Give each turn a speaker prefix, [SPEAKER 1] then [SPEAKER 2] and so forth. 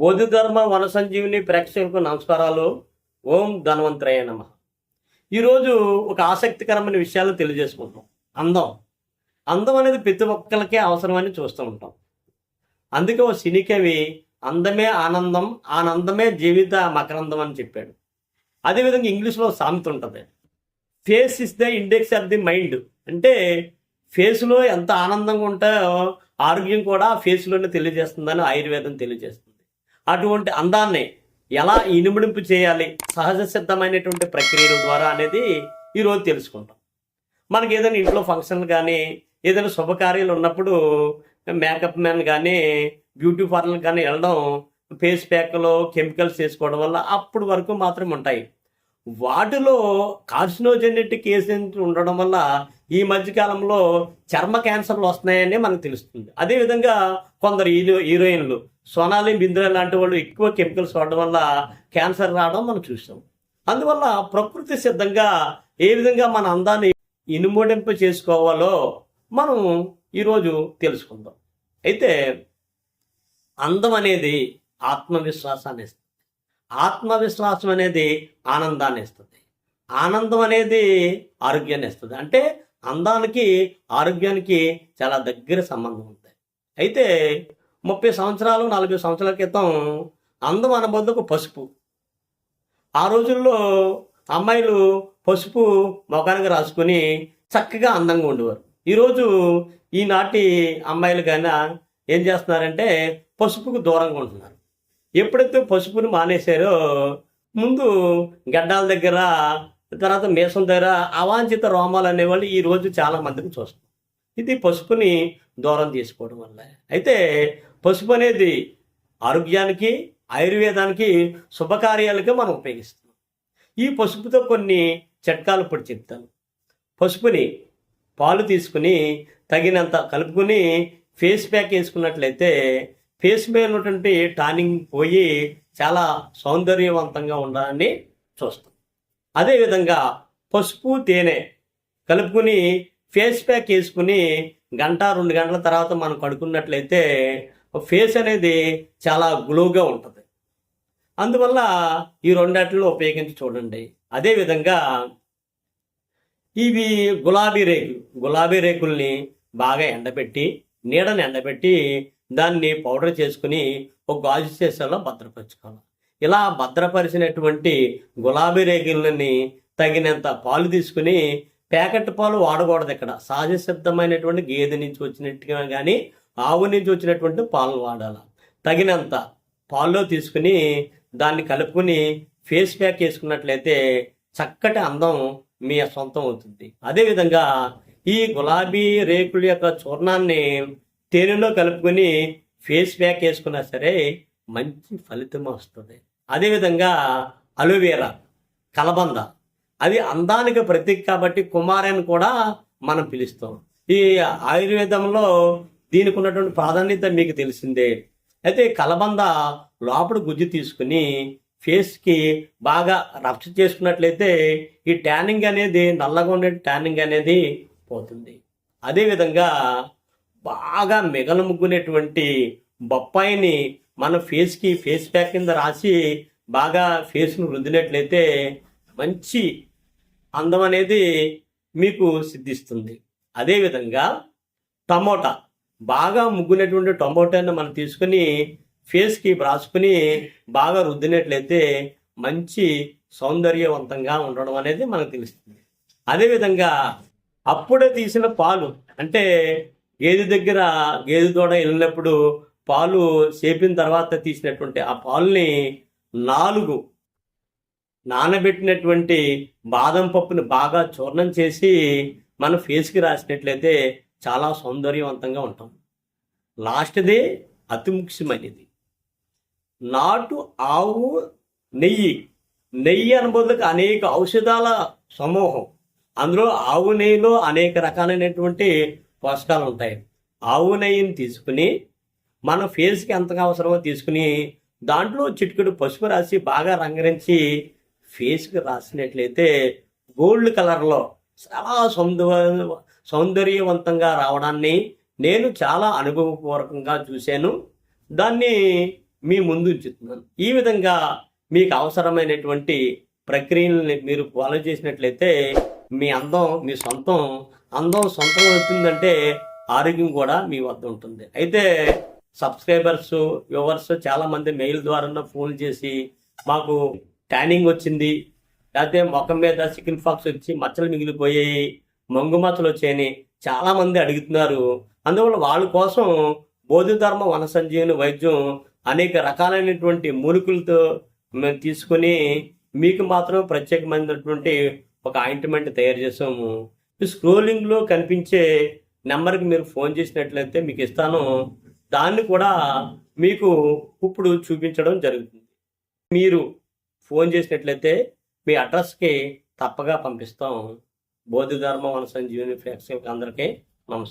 [SPEAKER 1] బోధిధర్మ వన సంజీవిని ప్రేక్షకులకు నమస్కారాలు. ఓం ధన్వంతరయ నమ. ఈరోజు ఒక ఆసక్తికరమైన విషయాలు తెలియజేసుకుంటాం అందం. అందం అనేది ప్రతి ఒక్కరికే అవసరమని చూస్తూ ఉంటాం. అందుకే ఓ సినికవి అందమే ఆనందం ఆనందమే జీవిత మకరందం అని చెప్పాడు. అదేవిధంగా ఇంగ్లీష్లో సామెత ఉంటుంది. Face is the index of the mind. అంటే ఫేస్లో ఎంత ఆనందంగా ఉంటాయో ఆరోగ్యం కూడా ఫేస్లోనే తెలియజేస్తుందని ఆయుర్వేదం తెలియజేస్తుంది. అటువంటి అందాన్ని ఎలా ఇనుమడింపు చేయాలి? సహజ సిద్ధమైనటువంటి ప్రక్రియల ద్వారా అనేది ఈరోజు తెలుసుకుంటాం. మనకి ఏదైనా ఇంట్లో ఫంక్షన్లు కానీ ఏదైనా శుభకార్యాలు ఉన్నప్పుడు మేకప్ మ్యాన్ కానీ బ్యూటీ పార్లర్ కానీ వెళ్ళడం ఫేస్ ప్యాక్లో కెమికల్స్ వేసుకోవడం వల్ల అప్పుడు వరకు మాత్రమే ఉంటాయి. వాటిలో కార్సినోజెనెటిక్ ఏజెంట్ ఉండడం వల్ల ఈ మధ్యకాలంలో చర్మ క్యాన్సర్లు వస్తున్నాయని మనకు తెలుస్తుంది. అదేవిధంగా కొందరు హీరో హీరోయిన్లు సోనాలి బింద్రా లాంటి వాళ్ళు ఎక్కువ కెమికల్స్ వాడడం వల్ల క్యాన్సర్ రావడం మనం చూసాం. అందువల్ల ప్రకృతి సిద్ధంగా ఏ విధంగా మన అందాన్ని ఇనుముడింపు చేసుకోవాలో మనం ఈరోజు తెలుసుకుందాం. అయితే అందం అనేది ఆత్మవిశ్వాసాన్ని ఇస్తుంది. ఆత్మవిశ్వాసం అనేది ఆనందాన్ని ఇస్తుంది. ఆనందం అనేది ఆరోగ్యాన్ని ఇస్తుంది. అంటే అందానికి ఆరోగ్యానికి చాలా దగ్గర సంబంధం ఉంది అయితే ముప్పై సంవత్సరాలు నలభై సంవత్సరాల క్రితం అందం అనబోద్దుకు పసుపు. ఆ రోజుల్లో అమ్మాయిలు పసుపు ముఖానికి రాసుకుని చక్కగా అందంగా ఉండేవారు. ఈరోజు ఈనాటి అమ్మాయిలు కన్నా ఏం చేస్తున్నారంటే పసుపుకు దూరంగా ఉంటున్నారు. ఎప్పుడైతే పసుపుని మానేశారో ముందు గడ్డాల దగ్గర తర్వాత మీసం దగ్గర అవాంఛిత రోమాలు అనేవాళ్ళు ఈ రోజు చాలా మందిని చూస్తాం ఇది పసుపుని దూరం చేసుకోవడం వల్ల. అయితే పసుపు అనేది ఆరోగ్యానికి ఆయుర్వేదానికి శుభకార్యాలకి మనం ఉపయోగిస్తాం ఈ పసుపుతో కొన్ని చిట్కాలు ఇప్పుడు చెప్తాను. పసుపుని పాలు తీసుకుని తగినంత కలుపుకుని ఫేస్ ప్యాక్ వేసుకున్నట్లయితే ఫేస్ మీద ఉన్నటువంటి టానింగ్ పోయి చాలా సౌందర్యవంతంగా ఉండాలని చూస్తాం అదేవిధంగా పసుపు తేనె కలుపుకుని ఫేస్ ప్యాక్ వేసుకుని గంట రెండు గంటల తర్వాత మనం కడుకున్నట్లయితే ఫేస్ అనేది చాలా గ్లోగా ఉంటుంది. అందువల్ల ఈ రెండాటిలో ఉపయోగించి చూడండి. అదేవిధంగా ఇవి గులాబీ రేకులు. గులాబీ రేకుల్ని బాగా ఎండబెట్టి నీడని ఎండబెట్టి దాన్ని పౌడర్ చేసుకుని ఒక గాజు సీసాలో భద్రపరచుకోవాలి. ఇలా భద్రపరిచినటువంటి గులాబీ రేకులని తగినంత పాలు తీసుకుని ప్యాకెట్ పాలు వాడకూడదు ఇక్కడ. సహజ సిద్ధమైనటువంటి గేదె నుంచి వచ్చినట్టుగా కానీ ఆవు నుంచి వచ్చినటువంటి పాలను వాడాలి. తగినంత పాల్లో తీసుకుని దాన్ని కలుపుకుని ఫేస్ ప్యాక్ వేసుకున్నట్లయితే చక్కటి అందం మీ సొంతం అవుతుంది. అదేవిధంగా ఈ గులాబీ రేకుల యొక్క చూర్ణాన్ని తేనెలో కలుపుకొని ఫేస్ ప్యాక్ వేసుకున్నా సరే మంచి ఫలితం వస్తుంది. అదేవిధంగా అలోవేరా కలబంద. అది అందానికి ప్రతీక కాబట్టి కుమారని కూడా మనం పిలుస్తాం. ఈ ఆయుర్వేదంలో దీనికి ఉన్నటువంటి ప్రాధాన్యత మీకు తెలిసిందే. అయితే కలబంద లోపల గుజ్జు తీసుకుని ఫేస్కి బాగా రఫ్ చేసుకున్నట్లయితే ఈ ట్యానింగ్ అనేది నల్లగా ఉండే ట్యానింగ్ అనేది పోతుంది. అదేవిధంగా బాగా మిగల ముగ్గునేటువంటి బొప్పాయిని మన ఫేస్కి ఫేస్ ప్యాక్ కింద రాసి బాగా ఫేస్ను రుద్దినట్లయితే మంచి అందం అనేది మీకు సిద్ధిస్తుంది. అదేవిధంగా టమోటా బాగా ముగ్గునటువంటి టమోటాను మనం తీసుకుని ఫేస్కి రాసుకుని బాగా రుద్దినట్లయితే మంచి సౌందర్యవంతంగా ఉండడం అనేది మనకు తెలుస్తుంది. అదేవిధంగా అప్పుడే తీసిన పాలు అంటే గేదె దగ్గర గేదె దూడ వెళ్ళినప్పుడు పాలు చేపిన తర్వాత తీసినటువంటి ఆ పాలుని నాలుగు నానబెట్టినటువంటి బాదం పప్పుని బాగా చూర్ణం చేసి మన ఫేస్కి రాసినట్లయితే చాలా సౌందర్యవంతంగా ఉంటాం. లాస్ట్ది అతి ముఖ్యమైనది. నాటు ఆవు నెయ్యి. నెయ్యి అనుబోధకు అనేక ఔషధాల సమూహం. అందులో ఆవు నెయ్యిలో అనేక రకాలైనటువంటి పోషకాలు ఉంటాయి. ఆవు నెయ్యిని తీసుకుని మన ఫేస్కి ఎంతగా అవసరమో తీసుకుని దాంట్లో చిటికెడు పసుపు రాసి బాగా రంగరించి ఫేస్కి రాసినట్లయితే గోల్డ్ కలర్లో చాలా సౌందర్య సౌందర్యవంతంగా రావడాన్ని నేను చాలా అనుభవపూర్వకంగా చూశాను. దాన్ని మీ ముందు ఉంచుతున్నాను. ఈ విధంగా మీకు అవసరమైనటువంటి ప్రక్రియల్ని మీరు ఫాలో చేసినట్లయితే మీ అందం మీ సొంతం అందం సొంతం అవుతుందంటే ఆరోగ్యం కూడా మీ వద్ద ఉంటుంది. అయితే సబ్స్క్రైబర్స్ వ్యూవర్స్ చాలా మంది మెయిల్ ద్వారా ఫోన్ చేసి మాకు ట్యానింగ్ వచ్చింది. లేకపోతే ముఖం మీద చికెన్ ఫాక్స్ వచ్చి మచ్చలు మిగిలిపోయాయి మంగు మచ్చలు వచ్చాయని చాలా మంది అడుగుతున్నారు. అందువల్ల వాళ్ళ కోసం బోధిధర్మ వన సంజీవని వైద్యం అనేక రకాలైనటువంటి మూలికలతో మేము తీసుకొని మీకు మాత్రం ప్రత్యేకమైనటువంటి ఒక ఆయింట్మెంట్ తయారు చేసాము ఈ స్క్రోలింగ్లో కనిపించే నెంబర్కి మీరు ఫోన్ చేసినట్లయితే మీకు ఇస్తాను. దాన్ని కూడా మీకు ఇప్పుడు చూపించడం జరుగుతుంది. మీరు ఫోన్ చేసినట్లయితే మీ అడ్రస్కి తప్పగా పంపిస్తాం. బోధిధర్మ వన సంజీవని ప్రేక్షకులకు అందరికీ నమస్కారం.